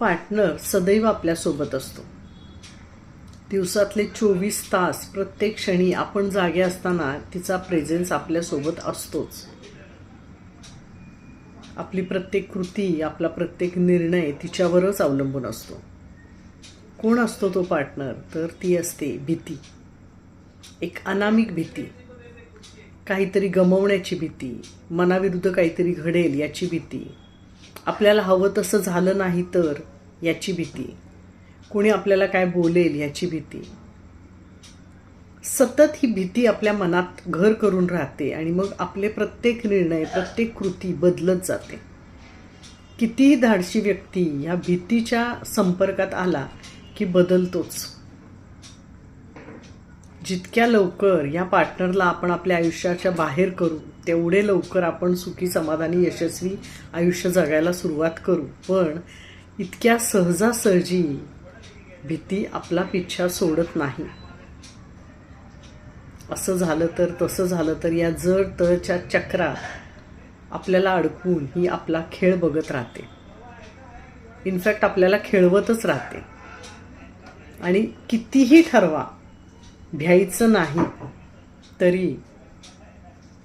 Partner सदैव आपल्यासोबत असतो. दिवसातले चोवीस तास प्रत्येक क्षणी आपण जागे असताना तिचा प्रेझेन्स आपल्यासोबत असतोच. आपली प्रत्येक कृती आपला प्रत्येक निर्णय तिच्यावरच अवलंबून असतो. कोण असतो तो पार्टनर? तर ती असते भीती. एक अनामिक भीती. काहीतरी गमवण्याची भीती मनाविरुद्ध काहीतरी घडेल याची भीती. आपल्याला हवं तसं झालं नाही तर याची भीती. कुणी आपल्याला काय बोलेल याची भीती. सतत ही भीती आपल्या मनात घर करून राहते आणि मग आपले प्रत्येक निर्णय प्रत्येक कृती बदलत जाते. कितीही धाडशी व्यक्ती ह्या भीतीच्या संपर्कात आला की बदलतोच. जितक्या लवकर या पार्टनरला आपण आपल्या आयुष्याच्या बाहेर करू तेवढे लवकर आपण सुखी समाधानी यशस्वी आयुष्य जगायला सुरुवात करू. पण इतक्या सहजासहजी भीती आपला पिच्छा सोडत नाही. असं झालं तर तसं झालं तर या जड तळच्या चक्रात आपल्याला अडकून ही आपला खेळ बघत राहते. इनफॅक्ट आपल्याला खेळवतच राहते. आणि कितीही ठरवा भ्यायचं नाही तरी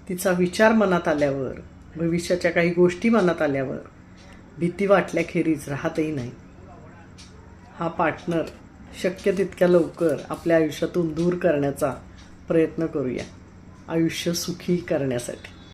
तिचा विचार मनात आल्यावर भविष्याच्या काही गोष्टी मनात आल्यावर भीती वाटल्याखेरीज राहतही नाही. हा पार्टनर शक्य तितक्या लवकर आपल्या आयुष्यातून दूर करण्याचा प्रयत्न करूया. आयुष्य सुखी करण्यासाठी.